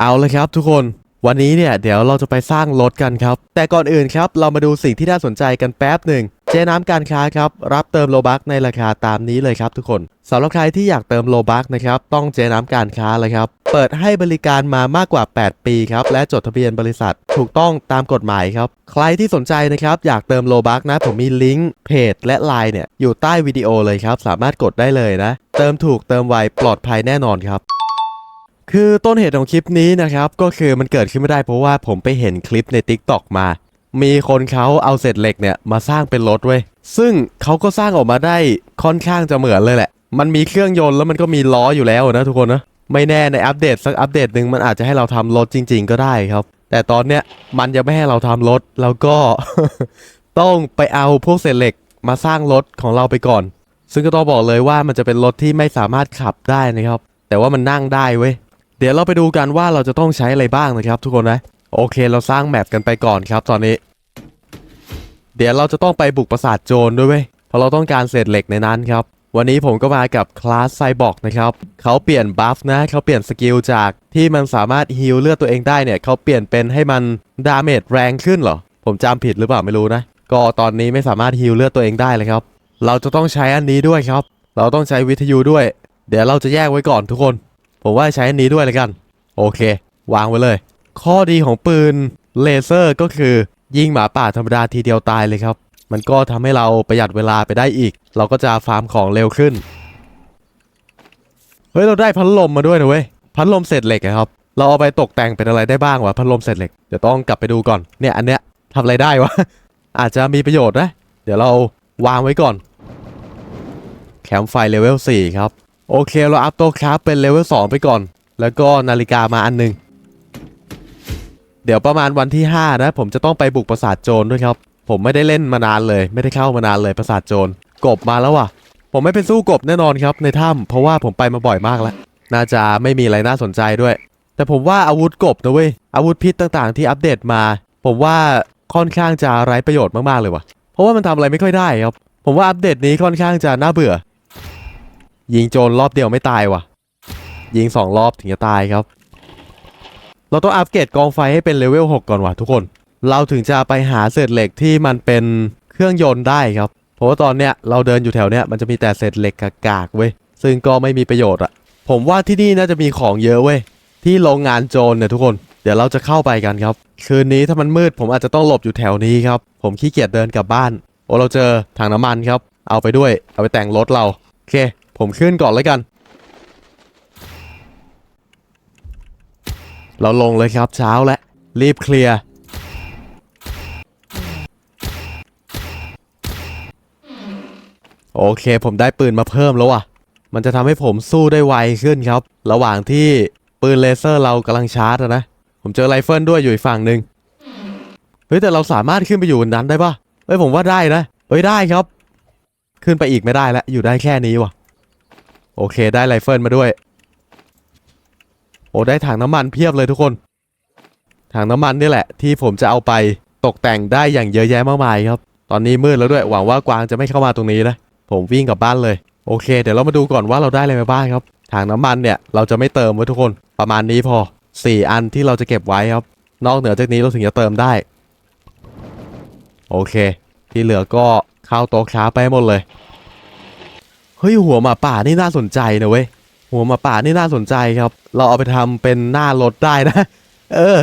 เอาเลยครับทุกคนวันนี้เนี่ยเดี๋ยวเราจะไปสร้างรถกันครับ แต่ก่อนอื่นครับเรามาดูสิ่งที่น่าสนใจกันแป๊บหนึ่งเจน้ำการค้าครับ รับเติมโลบักในราคาตามนี้เลยครับทุกคนสำหรับใครที่อยากเติมโลบักนะครับต้องเจน้ำการค้าเลยครับ เปิดให้บริการมามากกว่า 8 ปีครับและจดทะเบียนบริษัท ถูกต้องตามกฎหมายครับใครที่สนใจนะครับอยากเติมโลบักนะผมมีลิงก์เพจและไลน์เนี่ยอยู่ใต้วิดีโอเลยครับสามารถกดได้เลยนะ เติมถูกเติมไวปลอดภัยแน่นอนครับ คือต้นเหตุของคลิปนี้นะครับก็คือมันเกิดขึ้นไม่ได้เพราะว่าผมไปเห็นคลิปใน Tik t o อกมา มีคนเขาเอาเศษเหล็กเนี่ยมาสร้างเป็นรถเว้ยซึ่งเขาก็สร้างออกมาได้ค่อนข้างจะเหมือนเลยแหละ มันมีเครื่องยนต์แล้วมันก็มีล้ออยู่แล้วนะทุกคนนะไม่แน่ในอัปเดตสักอัปเดตหนึ่งมันอาจจะให้เราทำรถจริง ๆ ก็ได้ครับ แต่ตอนเนี้ยมันยังไม่ให้เราทำรถแล้วก็ ต้องไปเอาพวกเศษเหล็กมาสร้างรถของเราไปก่อน ซึ่งก็ต้องบอกเลยว่ามันจะเป็นรถที่ไม่สามารถขับได้นะครับ แต่ว่ามันนั่งได้เว้ย เดี๋ยวเราไปดูกันว่าเราจะต้องใช้อะไรบ้างนะครับทุกคนนะ โอเคเราสร้างแมปกันไปก่อนครับตอนนี้ เดี๋ยวเราจะต้องไปบุกปราสาทโจรด้วยเว้ยเพราะเราต้องการเศษเหล็กในนั้นครับ วันนี้ผมก็มากับคลาสไซบอร์กนะครับเขาเปลี่ยนบัฟนะเขาเปลี่ยนสกิลจากที่มันสามารถฮิลเลือดตัวเองได้เนี่ยเขาเปลี่ยนเป็นให้มันดาเมจแรงขึ้นเหรอ ผมจำผิดหรือเปล่าไม่รู้นะ ก็ตอนนี้ไม่สามารถฮิลเลือดตัวเองได้เลยครับ เราจะต้องใช้อันนี้ด้วยครับ เราต้องใช้วิทยุด้วย เดี๋ยวเราจะแยกไว้ก่อนทุกคน ผมว่าใช้อันนี้ด้วยเลยกัน โอเค วางไว้เลย ข้อดีของปืนเลเซอร์ก็คือ ยิงหมาป่าธรรมดาทีเดียวตายเลยครับ มันก็ทำให้เราประหยัดเวลาไปได้อีก เราก็จะฟาร์มของเร็วขึ้น เฮ้ย เราได้พัดลมมาด้วยนะเว้ย พัดลมเศษเหล็กครับ เราเอาไปตกแต่งเป็นอะไรได้บ้างวะพัดลมเศษเหล็ก เดี๋ยวต้องกลับไปดูก่อน เนี่ยอันเนี้ยทำอะไรได้วะ อาจจะมีประโยชน์นะ เดี๋ยวเราวางไว้ก่อน แคมไฟเลเวล4ครับ โอเคเราอัพโต๊ะคราฟเป็นเลเวล2ไปก่อน แล้วก็นาฬิกามาอันหนึง เดี๋ยวประมาณวันที่ 5 นะ ผมจะต้องไปบุกปราสาทโจรด้วยครับ ผมไม่ได้เล่นมานานเลย ไม่ได้เข้ามานานเลยปราสาทโจรกบมาแล้วว่ะ ผมไม่เป็นสู้กบแน่นอนครับในถ้ำเพราะว่าผมไปมาบ่อยมากแล้ว น่าจะไม่มีอะไรน่าสนใจด้วย แต่ผมว่าอาวุธกบนะเว้ยอาวุธพิษต่างๆ ที่อัปเดตมา ผมว่าค่อนข้างจะไร้ประโยชน์มากๆเลยว่ะ เพราะว่ามันทำอะไรไม่ค่อยได้ครับ ผมว่าอัปเดตนี้ค่อนข้างจะน่าเบื่อ ยิงโจรรอบเดียวไม่ตายว่ะ ยิงสองรอบถึงจะตายครับ เราต้องอัปเกรดกองไฟให้เป็นเลเวล6ก่อนว่ะทุกคน เราถึงจะไปหาเศษเหล็กที่มันเป็นเครื่องยนต์ได้ครับ เพราะว่าตอนเนี้ยเราเดินอยู่แถวเนี้ยมันจะมีแต่เศษเหล็กกากๆเว้ย ซึ่งก็ไม่มีประโยชน์อะผมว่าที่นี่น่าจะมีของเยอะเว้ย ที่โรงงานโจรเนี่ยทุกคน เดี๋ยวเราจะเข้าไปกันครับ คืนนี้ถ้ามันมืดผมอาจจะต้องหลบอยู่แถวนี้ครับ ผมขี้เกียจเดินกลับบ้าน โอ้เราเจอถังน้ำมันครับ เอาไปด้วย เอาไปแต่งรถเรา โอเค ผมขึ้นก่อนเลยกัน เราลงเลยครับเช้าแล้วรีบเคลียร์โอเค ผมได้ปืนมาเพิ่มแล้วอะ มันจะทำให้ผมสู้ได้ไวขึ้นครับ ระหว่างที่ปืนเลเซอร์เรากำลังชาร์จนะ ผมเจอไรเฟิลด้วยอยู่อีกฝั่งหนึ่งเฮ้ยแต่เราสามารถขึ้นไปอยู่บนนั้นได้ปะเฮ้ยผมว่าได้นะ เฮ้ยได้ครับ ขึ้นไปอีกไม่ได้แล้วอยู่ได้แค่นี้ว่ะ โอเคได้ไรเฟิลมาด้วย โอ้ได้ถังน้ำมันเพียบเลยทุกคน ถังน้ำมันนี่แหละ ที่ผมจะเอาไปตกแต่งได้อย่างเยอะแยะมากมายครับ ตอนนี้มืดแล้วด้วยหวังว่ากวางจะไม่เข้ามาตรงนี้นะผมวิ่งกลับบ้านเลย โอเค เดี๋ยวเรามาดูก่อนว่าเราได้อะไรมาบ้างครับถังน้ำมันเนี่ยเราจะไม่เติมไว้ทุกคนประมาณนี้พอ 4 อันที่เราจะเก็บไว้ครับ นอกเหนือจากนี้เราถึงจะเติมได้ โอเค ที่เหลือก็เข้าโต๊ะค้าไปหมดเลย เฮ้ยหัวหมาป่านี่น่าสนใจนะเว้ยหัวหมาป่านี่น่าสนใจครับ เราเอาไปทำเป็นหน้ารถได้นะ เออ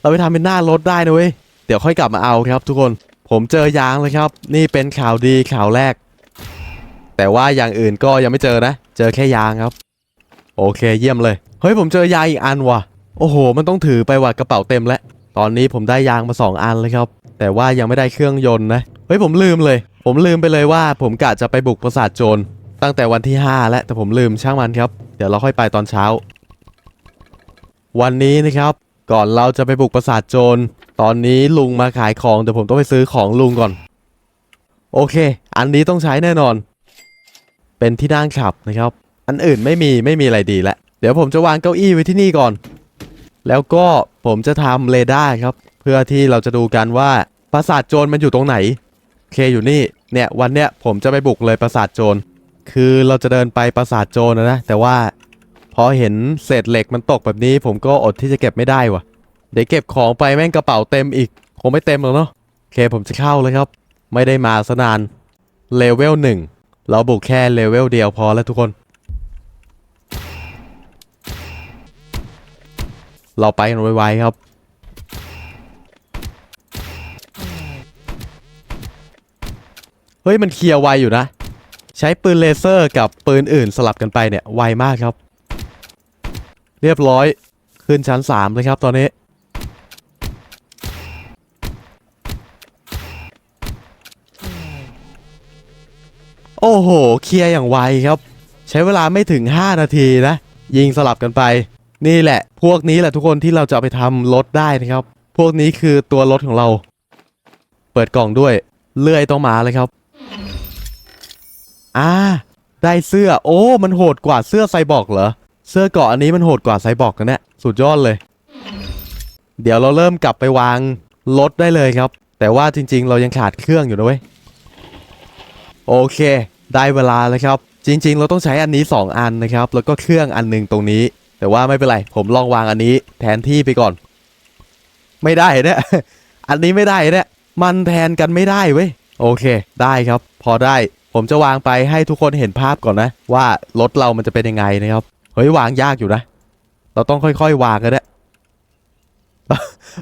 เราไปทำเป็นหน้ารถได้นะเว้ยเดี๋ยวค่อยกลับมาเอาครับ ทุกคนผมเจอยางเลยครับ นี่เป็นข่าวดีข่าวแรก แต่ว่าอย่างอื่นก็ยังไม่เจอนะ เจอแค่ยางครับ โอเคเยี่ยมเลยเฮ้ยผมเจอยางอีกอันว่ะ โอ้โห มันต้องถือไปว่ะกระเป๋าเต็มแล้วตอนนี้ผมได้ยางมาสองอันเลยครับ แต่ว่ายังไม่ได้เครื่องยนต์นะเฮ้ยผมลืมเลย ผมลืมไปเลยว่า ผมกะจะไปบุกปราสาทโจร ตั้งแต่วันที่ 5 แล้วแต่ผมลืมช่างมันครับ เดี๋ยวเราค่อยไปตอนเช้า วันนี้นะครับ ก่อนเราจะไปบุกปราสาทโจร ตอนนี้ลุงมาขายของเดี๋ยวผมต้องไปซื้อของลุงก่อน โอเค อันนี้ต้องใช้แน่นอน เป็นที่นั่งขับนะครับ อันอื่นไม่มีไม่มีอะไรดีแล้วเดี๋ยวผมจะวางเก้าอี้ไว้ที่นี่ก่อน แล้วก็ผมจะทำเรดาร์ครับ เพื่อที่เราจะดูกันว่าปราสาทโจรมันอยู่ตรงไหนโอเคอยู่นี่ เนี่ยวันเนี้ยผมจะไปบุกเลยปราสาทโจร คือเราจะเดินไปปราสาทโจรนะนะ แต่ว่าพอเห็นเศษเหล็กมันตกแบบนี้ ผมก็อดที่จะเก็บไม่ได้ว่ะเดี๋ยวเก็บของไปแม่งกระเป๋าเต็มอีก คงไม่เต็มหรอกเนาะโอเคผมจะเข้าเลยครับ ไม่ได้มาซะนานเลเวลหนึ่งเราบุกแค่เลเวลเดียวพอแล้วทุกคน เราไปกันไวๆครับเฮ้ยมันเคลียร์ไวอยู่นะ ช้ปืนเลเซอร์กับปืนอื่นสลับกันไปเนี่ยไวมากครับ เรียบร้อยขึ้นชั้น 3 เลยครับตอนนี้ โอ้โห เคลียร์อย่างไวครับ ใช้เวลาไม่ถึง 5 นาทีนะ ยิงสลับกันไป นี่แหละ พวกนี้แหละทุกคนที่เราจะไปทำรถได้นะครับ พวกนี้คือตัวรถของเรา เปิดกล่องด้วย เลื่อยต้องมาเลยครับ อ่าได้เสื้อ โอ้ มันโหดกว่าเสื้อไซบอร์กเหรอ เสื้อเกาะอันนี้มันโหดกว่าไซบอร์กกันเนี่ย สุดยอดเลย เดี๋ยวเราเริ่มกลับไปวางรถได้เลยครับ แต่ว่าจริง ๆ เรายังขาดเครื่องอยู่นะเว้ย โอเค ได้เวลาแล้วครับ จริง ๆ เราต้องใช้อันนี้ 2 อันนะครับ แล้วก็เครื่องอันหนึงตรงนี้ แต่ว่าไม่เป็นไร ผมลองวางอันนี้แทนที่ไปก่อน ไม่ได้เนี่ย อันนี้ไม่ได้เนี่ย มันแทนกันไม่ได้เว้ย โอเค ได้ครับ พอได้ ผมจะวางไปให้ทุกคนเห็นภาพก่อนนะ ว่ารถเรามันจะเป็นยังไงนะครับเฮ้ยวางยากอยู่นะ เราต้องค่อยๆวางกันนะ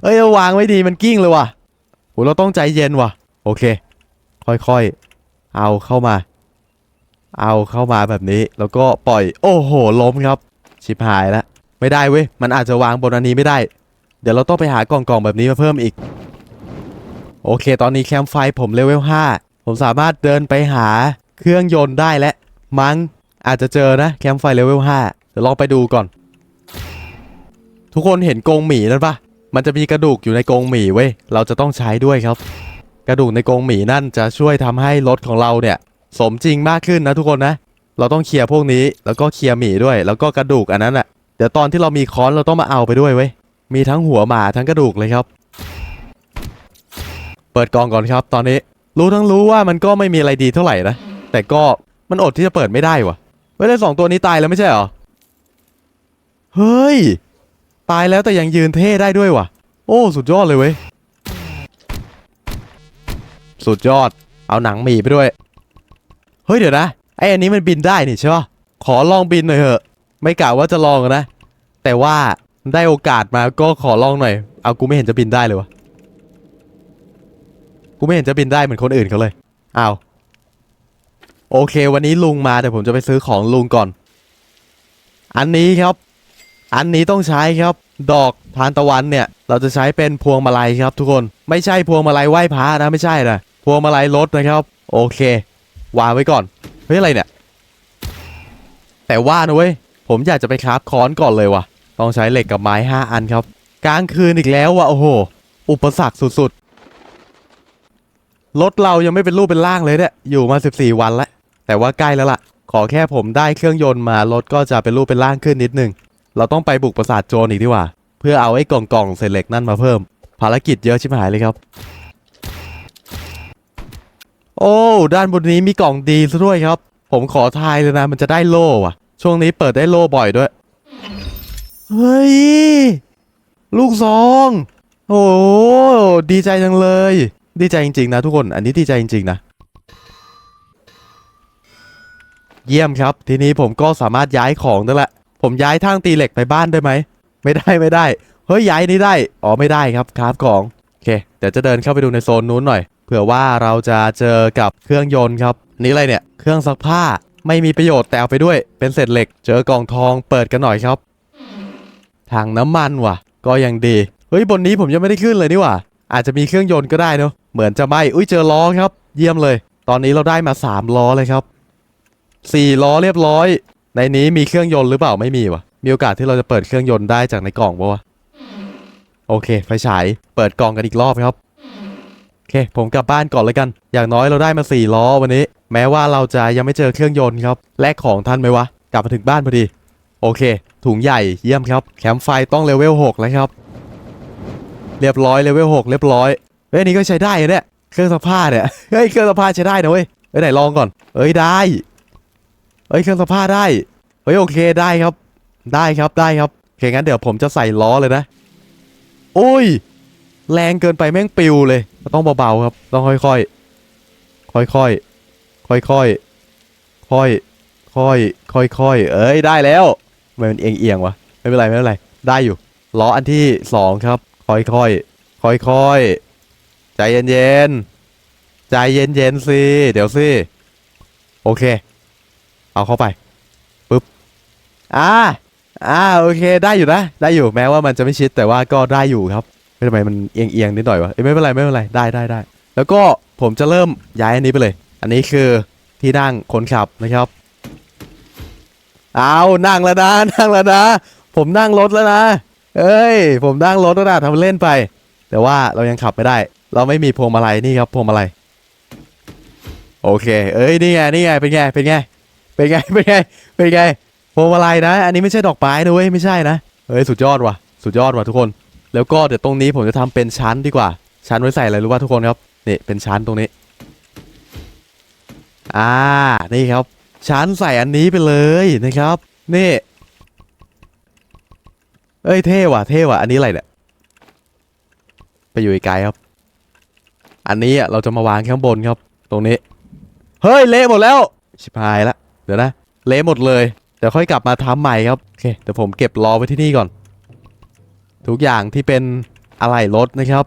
เอ้ย วางไม่ดีมันกิ้งเลยว่ะโหเราต้องใจเย็นว่ะ โอเค ค่อยๆ เอาเข้ามา เอาเข้ามาแบบนี้แล้วก็ปล่อย โอ้โหล้มครับ ชิบหายแล้วไม่ได้เว้ย มันอาจจะวางบนอันนี้ไม่ได้ เดี๋ยวเราต้องไปหากล่องๆแบบนี้มาเพิ่มอีก โอเค ตอนนี้แคมไฟผมเลเวล5 ผมสามารถเดินไปหาเครื่องยนต์ได้และมั้งอาจจะเจอนะแคมป์ไฟเลเวล5เดี๋ยวลองไปดูก่อน ทุกคนเห็นกรงหมีนั่นปะมันจะมีกระดูกอยู่ในกรงหมีเว้ยเราจะต้องใช้ด้วยครับ กระดูกในกรงหมีนั่นจะช่วยทำให้รถของเราเนี่ย สมจริงมากขึ้นนะทุกคนนะ เราต้องเคลียร์พวกนี้แล้วก็เคลียร์หมีด้วย แล้วก็กระดูกอันนั้นอะเดี๋ยวตอนที่เรามีค้อนเราต้องมาเอาไปด้วยเว้ยมีทั้งหัวหมาทั้งกระดูกเลยครับ เปิดกองก่อนครับตอนนี้ รู้ทั้งรู้ว่ามันก็ไม่มีอะไรดีเท่าไหร่นะ แต่ก็มันอดที่จะเปิดไม่ได้วะเฮ้ยแล้วสองตัวนี้ตายแล้วไม่ใช่เหรอ เฮ้ย ตายแล้วแต่ยังยืนเท่ได้ด้วยวะโอ้สุดยอดเลยเว้ย สุดยอด เอาหนังหมีไปด้วย เฮ้ยเดี๋ยวนะ ไออันนี้มันบินได้นี่ใช่ปะขอลองบินหน่อยเถอะ ไม่กะว่าจะลองนะ แต่ว่าได้โอกาสมาก็ขอลองหน่อย เอากูไม่เห็นจะบินได้เลยวะ กูไม่เห็นจะบินได้เหมือนคนอื่นเขาเลยอ้าวโอเค วันนี้ลุงมาแต่ผมจะไปซื้อของลุงก่อน อันนี้ครับ อันนี้ต้องใช้ครับ ดอกทานตะวันเนี่ย เราจะใช้เป็นพวงมาลัยครับ ทุกคนไม่ใช่พวงมาลัยไหว้พระนะไม่ใช่นะพวงมาลัยรถนะครับ โอเค วางไว้ก่อนเฮ้ยอะไรเนี่ย แต่ว่านะเว้ยผมอยากจะไปคราฟค้อนก่อนเลยว่ะ ต้องใช้เหล็กกับไม้ 5 อันครับ กลางคืนอีกแล้วว่ะโอ้โห อุปสรรคสุด รถเรายังไม่เป็นรูปเป็นร่างเลยเนี่ยอยู่มา 14 วันแล้ว แต่ว่าใกล้แล้วล่ะ ขอแค่ผมได้เครื่องยนต์มารถก็จะเป็นรูปเป็นร่างขึ้นนิดนึง เราต้องไปบุกปราสาทโจรอีกดีกว่า เพื่อเอาไอ้กล่องกล่องเศษเหล็กนั่นมาเพิ่ม ภารกิจเยอะชิบหายเลยครับ โอ้ด้านบนนี้มีกล่องดีซะด้วยครับ ผมขอทายเลยนะ มันจะได้โล่ว่ะช่วงนี้เปิดได้โล่บ่อยด้วย เฮ้ย ลูกซอง โอ้ดีใจจังเลย ดีใจจริงๆนะทุกคน อันนี้ดีใจจริงๆนะ เยี่ยมครับ ทีนี้ผมก็สามารถย้ายของได้ละ ผมย้ายทางตีเหล็กไปบ้านได้ไหม ไม่ได้ไม่ได้ เฮ้ยย้ายนี่ได้ อ๋อไม่ได้ครับคราฟของ โอเค เดี๋ยวจะเดินเข้าไปดูในโซนนู้นหน่อย เผื่อว่าเราจะเจอกับเครื่องยนต์ครับ นี่อะไรเนี่ย เครื่องซักผ้า ไม่มีประโยชน์แต่เอาไปด้วย เป็นเศษเหล็ก เจอกล่องทอง เปิดกันหน่อยครับถังน้ำมันว่ะ ก็ยังดี เฮ้ยบนนี้ผมยังไม่ได้ขึ้นเลยนี่ว่า อาจจะมีเครื่องยนต์ก็ได้เนอะเหมือนจะไม่อุ้ยเจอล้อครับ เยี่ยมเลย ตอนนี้เราได้มา 3 ล้อเลยครับ 4 ล้อเรียบร้อย ในนี้มีเครื่องยนต์หรือเปล่าไม่มีวะมีโอกาสที่เราจะเปิดเครื่องยนต์ได้จากในกล่องปะวะโอเคไฟฉายเปิดกล่องกันอีกรอบครับโอเค ผมกลับบ้านก่อนเลยกัน อย่างน้อยเราได้มา 4 ล้อวันนี้ แม้ว่าเราจะยังไม่เจอเครื่องยนต์ครับแลกของทันไหมวะกลับมาถึงบ้านพอดี โอเค ถุงใหญ่เยี่ยมครับแคมป์ไฟต้องเลเวล6แล้วครับ เรียบร้อยเลเวล6เรียบร้อยเฮ้ยอันนี้ก็ใช้ได้เนี่ยเครื่องซักผ้าเนี่ยเฮ้ยเครื่องซักผ้าใช้ได้นะเว้ยเฮ้ยไหนลองก่อนเอ้ยได้เอ้ยเครื่องซักผ้าได้เฮ้ยโอเคได้ครับ ได้ครับได้ครับโอเคงั้นเดี๋ยวผมจะใส่ล้อเลยนะโอ้ย แรงเกินไปแม่งปิวเลย ต้องเบาๆครับ ต้องค่อยๆค่อยๆค่อยๆค่อยๆค่อยๆค่อยๆเอ้ยได้แล้วทำไมมันเอียงๆวะไม่เป็นไรไม่เป็นไรได้อยู่ล้ออันที่สองครับ ค่อยๆค่อยๆใจเย็นๆใจเย็นๆสิเดี๋ยวสิโอเค เอาเข้าไปปึ๊บอ่าอ่าโอเคได้อยู่นะ ได้อยู่แม้ว่ามันจะไม่ชิดแต่ว่าก็ได้อยู่ครับไม่ทำไมมันเอียงๆนิดหน่อยวะเอ้ยไม่เป็นไรไม่เป็นไรได้ได้ได้แล้วก็ผมจะเริ่มย้ายอันนี้ไปเลย อันนี้คือที่นั่งคนขับนะครับเอานั่งแล้วนะนั่งแล้วนะ ผมนั่งรถแล้วนะ เอ้ย ผมนั่งรถแล้วนะทำเล่นไป แต่ว่าเรายังขับไม่ได้ เราไม่มีพวงมาลัยนี่ครับพวงมาลัยโอเค เอ้ยนี่ไงนี่ไงเป็นไงเป็นไงเป็นไงเป็นไงเป็นไงพวงมาลัยนะ อันนี้ไม่ใช่ดอกไม้นะเว้ยไม่ใช่นะเฮ้ยสุดยอดว่ะสุดยอดว่ะทุกคน แล้วก็เดี๋ยวตรงนี้ผมจะทำเป็นชั้นดีกว่า ชั้นไว้ใส่อะไรรู้ป่ะทุกคนครับนี่เป็นชั้นตรงนี้อ่านี่ครับชั้นใส่อันนี้ไปเลยนะครับ นี่ เอ้ยเท่ว่ะเท่ว่ะอันนี้อะไรเนี่ยไปอยู่ไกลครับ อันนี้อะเราจะมาวางข้างบนครับ ตรงนี้ เฮ้ยเละหมดแล้ว ชิบหายละเดี๋ยวนะเละหมดเลยเดี๋ยวค่อยกลับมาทำใหม่ครับโอเคเดี๋ยวผมเก็บรอไว้ที่นี่ก่อน ทุกอย่างที่เป็นอะไหล่รถนะครับ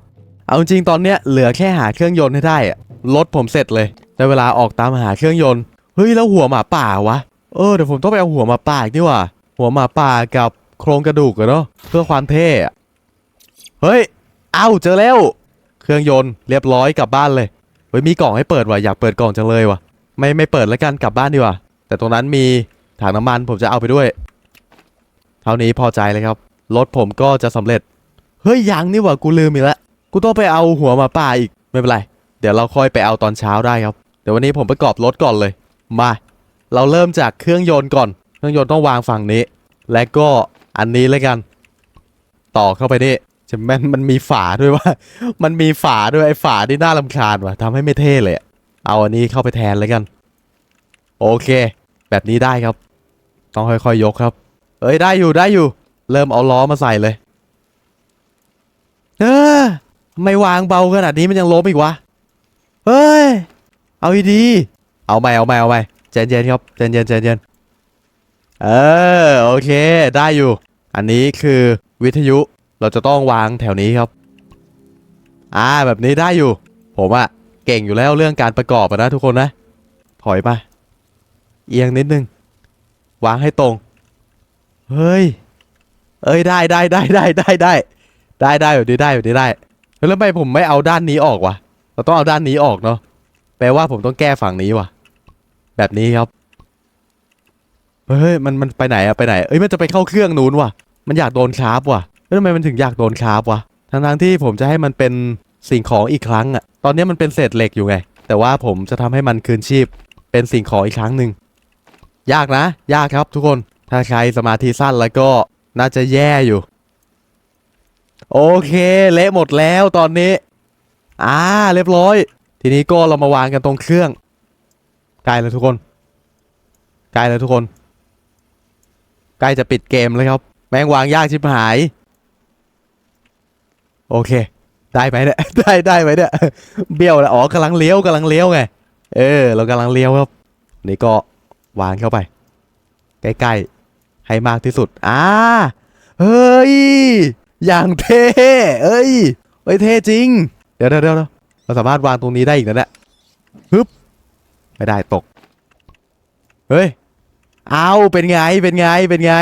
เอาจริงตอนเนี้ยเหลือแค่หาเครื่องยนต์ให้ได้อะรถผมเสร็จเลยได้เวลาออกตามหาเครื่องยนต์เฮ้ยแล้วหัวหมาป่าวะเออเดี๋ยวผมต้องไปเอาหัวหมาป่าอีกทีว่าหัวหมาป่ากับ โครงกระดูกอะเนาะเพื่อความเท่อะเฮ้ย เอ้าเจอแล้ว เครื่องยนต์เรียบร้อยกลับบ้านเลย เฮ้ยมีกล่องให้เปิดว่ะอยากเปิดกล่องจังเลยว่ะ ไม่ไม่เปิดแล้วกันกลับบ้านดีกว่า แต่ตรงนั้นมีถังน้ำมันผมจะเอาไปด้วย เท่านี้พอใจเลยครับ รถผมก็จะสำเร็จ เฮ้ยยังนี่ว่ากูลืมอีกแล้ว กูต้องไปเอาหัวมาป่าอีกไม่เป็นไร เดี๋ยวเราค่อยไปเอาตอนเช้าได้ครับ เดี๋ยววันนี้ผมประกอบรถก่อนเลย มา เราเริ่มจากเครื่องยนต์ก่อน เครื่องยนต์ต้องวางฝั่งนี้ และก็ อันนี้เลยกัน ต่อเข้าไปนี่จะแม่นมันมีฝาด้วยว่า มันมีฝาด้วยไอ้ฝาที่น่ารำคาญว่ะทำให้ไม่เท่เลยเอาอันนี้เข้าไปแทนเลยกัน โอเค แบบนี้ได้ครับ ต้องค่อยๆยกครับ เอ้ยได้อยู่ได้อยู่ เริ่มเอาล้อมาใส่เลย เออไม่วางเบาขนาดนี้มันยังล้มอีกวะเฮ้ย เอาดีๆเอาใหม่เอาใหม่เอาใหม่ใจเย็นครับใจนเย็นใจเย็น เออโอเค ได้อยู่ อันนี้คือวิทยุเราจะต้องวางแถวนี้ครับ อ่าแบบนี้ได้อยู่ ผมอะเก่งอยู่แล้วเรื่องการประกอบนะทุกคนนะ ถอยมาเอียงนิดนึง วางให้ตรง เฮ้ย เอ้ยได้ได้ได้ได้ได้ได้ได้ได้แบบนี้ได้แบบนี้ได้แล้วทำไมผมไม่เอาด้านนี้ออกวะเราต้องเอาด้านนี้ออกเนาะแปลว่าผมต้องแก้ฝั่งนี้ว่ะแบบนี้ครับ เฮ้ยมันมันไปไหนอะไปไหนเอ้ยมันจะไปเข้าเครื่องนู้นว่ะ มันอยากโดนคร์บว่ะแล้วทำไมมันถึงอยากโดนคร์บวะทั้งทงๆที่ผมจะให้มันเป็นสิ่งของอีกครั้งอะตอนนี้มันเป็นเศษเหล็กอยู่ไง แต่ว่าผมจะทำให้มันคืนชีพ เป็นสิ่งของอีกครั้งหนึ่งยากนะ ยากครับทุกคนถ้าใครสมาธิสั้นแล้วก็น่าจะแย่อยู่ โอเค เละหมดแล้วตอนนี้อ่าเรียบร้อย ทีนี้ก็เรามาวางกันตรงเครื่องใกล้แล้วทุกคนใกล้แล้วทุกคน ใกล้จะปิดเกมแล้วครับ แม่งวางยากชิบหาย โอเค ได้ไหมเนี่ย ได้ได้ไหมเนี่ย เบี้ยวแล้วอ๋อกำลังเลี้ยวกำลังเลี้ยวไง เออ เรากำลังเลี้ยวครับ นี่ก็วางเข้าไป ใกล้ๆ ให้มากที่สุด อ่า เฮ้ย อย่างเท่เอ้ยเอ้ยเท่จริง เดี๋ยวเดี๋ยวเดี๋ยวเราสามารถวางตรงนี้ได้อีกนะเนี่ยฮึบ ไม่ได้ตก เฮ้ย เอาเป็นไงเป็นไงเป็นไง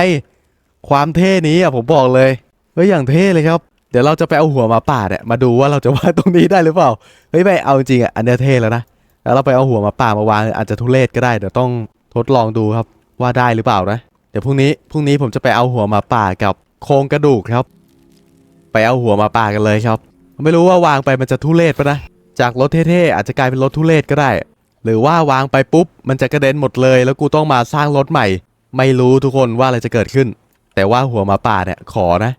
ความเท่นี้อะผมบอกเลยเฮ้ยอย่างเท่เลยครับ เดี๋ยวเราจะไปเอาหัวมาป่าเนี่ยมาดูว่าเราจะวางตรงนี้ได้หรือเปล่าเฮ้ยไม่เอาจริงอะอันเนี้ยเท่แล้วนะแล้วเราไปเอาหัวมาป่ามาวางอาจจะทุเรศก็ได้เดี๋ยวต้องทดลองดูครับว่าได้หรือเปล่านะเดี๋ยวพรุ่งนี้พรุ่งนี้ผมจะไปเอาหัวมาป่ากับโครงกระดูกครับ ไปเอาหัวมาป่ากันเลยครับ ไม่รู้ว่าวางไปมันจะทุเรศปะนะจากรถเท่ๆอาจจะกลายเป็นรถทุเรศก็ได้ หรือว่าวางไปปุ๊บ มันจะกระเด็นหมดเลย แล้วกูต้องมาสร้างรถใหม่ ไม่รู้ทุกคนว่าอะไรจะเกิดขึ้น แต่ว่าหัวหมาป่าเนี่ยขอนะ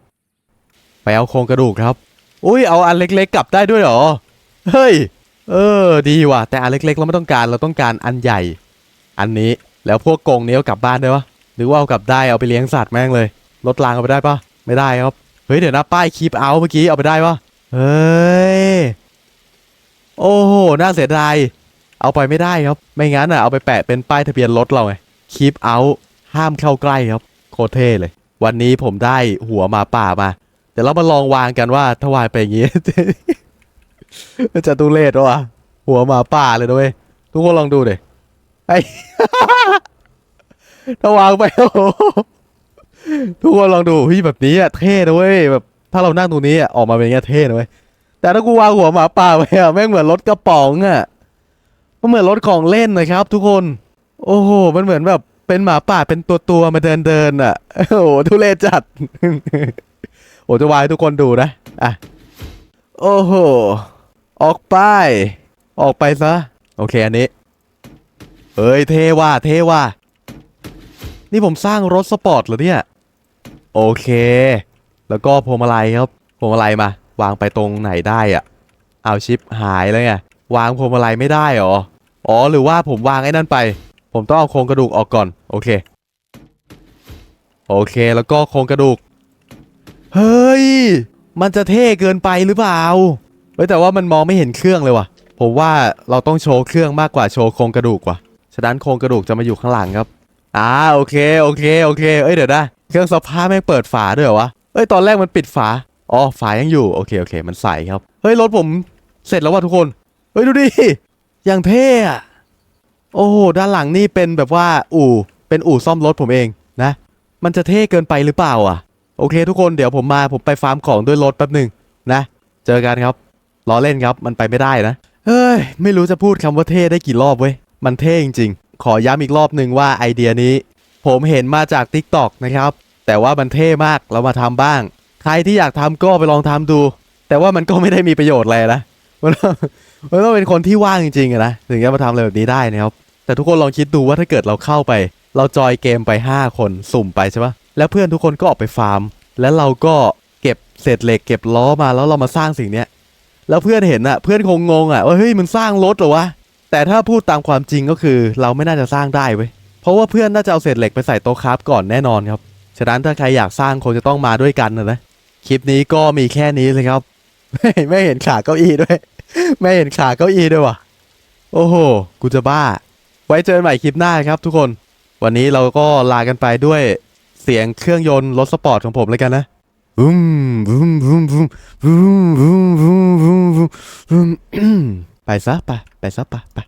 ไปเอาโครงกระดูกครับ อุ้ยเอาอันเล็กๆ กลับได้ด้วยเหรอ เฮ้ย เออ ดีว่ะ แต่อันเล็กๆ เราไม่ต้องการเราต้องการอันใหญ่ อันนี้แล้วพวกกรงนี้เอากลับบ้านได้ปะหรือว่าเอากลับได้เอาไปเลี้ยงสัตว์แม่งเลยรถรางเอาไปได้ปะไม่ได้ครับ เฮ้ยเดี๋ยวนะป้ายคีปเอาเมื่อกี้เอาไปได้ปะเฮ้ย โอ้โหน่าเสียดาย เอาไปไม่ได้ครับ ไม่งั้นอะเอาไปแปะเป็นป้ายทะเบียนรถเราไงคีปเอาห้ามเข้าใกล้ครับ โคตรเท่เลย วันนี้ผมได้หัวหมาป่ามา เดี๋ยวเรามาลองวางกันว่าถ้าวางไปอย่างงี้ จะตุเรศวะหัวหมาป่าเลยด้วยทุกคนลองดูดิไอ้ถ้าวางไปโอ้ทุกคนลองดูเฮ้ยแบบนี้อะเท่นะเว้ยแบบถ้าเรานั่งตรงนี้อะออกมาเป็นอย่างเงี้ยเท่นะเว้ยแต่ถ้ากูวางหัวหมาป่าไปอะแม่งเหมือนรถกระป๋องอะ มันเหมือนรถของเล่นนะครับ ทุกคน โอ้โห มันเหมือนแบบเป็นหมาป่าเป็นตัวตัวมาเดินเดินๆอะโอ้โหทุเรศจัด โอ้จะวายทุกคนดูนะ อะ โอ้โห ออกไป ออกไปซะ โอเคอันนี้ เอ้ยเทว่ะเทว่ะนี่ผมสร้างรถสปอร์ตเหรอเนี่ย โอเค แล้วก็พวงมาลัยครับพวงมาลัยมา วางไปตรงไหนได้อะเอาชิปหายแล้วไงวางพวงมาลัยไม่ได้หรอ อ๋อหรือว่าผมวางไอ้นั่นไป ผมต้องเอาโครงกระดูกออกก่อน โอเค โอเคแล้วก็โครงกระดูก เฮ้ย มันจะเท่เกินไปหรือเปล่าเฮ้ยแต่ว่ามันมองไม่เห็นเครื่องเลยว่ะ ผมว่าเราต้องโชว์เครื่องมากกว่าโชว์โครงกระดูกว่ะ ฉะนั้นโครงกระดูกจะมาอยู่ข้างหลังครับ อ่าโอเคโอเคโอเค เอ้ยเดี๋ยวนะเครื่องซักผ้าแม่งเปิดฝาด้วยเหรอวะ เอ้ยตอนแรกมันปิดฝา อ๋อฝายังอยู่โอเคโอเค มันใสครับ เฮ้ยรถผมเสร็จแล้วว่ะทุกคน เฮ้ยดูดิ อย่างเท่อะโอ้โหด้านหลังนี่เป็นแบบว่า อู่ เป็นอู่ซ่อมรถผมเองนะ มันจะเท่เกินไปหรือเปล่าอะ โอเคทุกคนเดี๋ยวผมมาผมไปฟาร์มของด้วยรถแป๊บหนึ่งนะ เจอกันครับล้อเล่นครับมันไปไม่ได้นะ เฮ้ย ไม่รู้จะพูดคำว่าเท่ได้กี่รอบเว้ย มันเท่จริงๆ ขอย้ำอีกรอบหนึ่งว่าไอเดียนี้ ผมเห็นมาจาก Tik t o อกนะครับ แต่ว่ามันเท่มากเรามาทำบ้าง ใครที่อยากทำก็ไปลองทำดู แต่ว่ามันก็ไม่ได้มีประโยชน์อะไรนะ มันต้องเป็นคนที่ว่างจริงๆอะนะถึงจะมาทำอะไรแบบนี้ได้นะครับแต่ทุกคนลองคิดดูว่าถ้าเกิดเราเข้าไป เราจอยเกมไป 5 คนสุ่มไปใช่ปะแล้วเพื่อนทุกคนก็ออกไปฟาร์ม แล้วเราก็เก็บเศษเหล็กเก็บล้อมาแล้วเรามาสร้างสิ่งเนี้ยแล้วเพื่อนเห็นอะเพื่อนคงงงอะว่าเฮ้ยมันสร้างรถเหรอวะแต่ถ้าพูดตามความจริงก็คือ เราไม่น่าจะสร้างได้เว้ยเพราะว่าเพื่อนน่าจะเอาเศษเหล็กไปใส่โต๊ะคราฟก่อนแน่นอนครับฉะนั้นถ้าใครอยากสร้างคงจะต้องมาด้วยกันนะนะคลิปนี้ก็มีแค่นี้เลยครับไม่ไม่เห็นขาเก้าอี้ด้วย ไม่เห็นขาเก้าอี้ด้วยวะโอ้โห กูจะบ้า ไว้เจอกันใหม่คลิปหน้าครับทุกคน วันนี้เราก็ลากันไปด้วยเสียงเครื่องยนต์รถสปอร์ตของผมเลยกันนะบูมบูมบูมบูมบูมบูมบูมบุ้มไปซะไปไปซะไปไป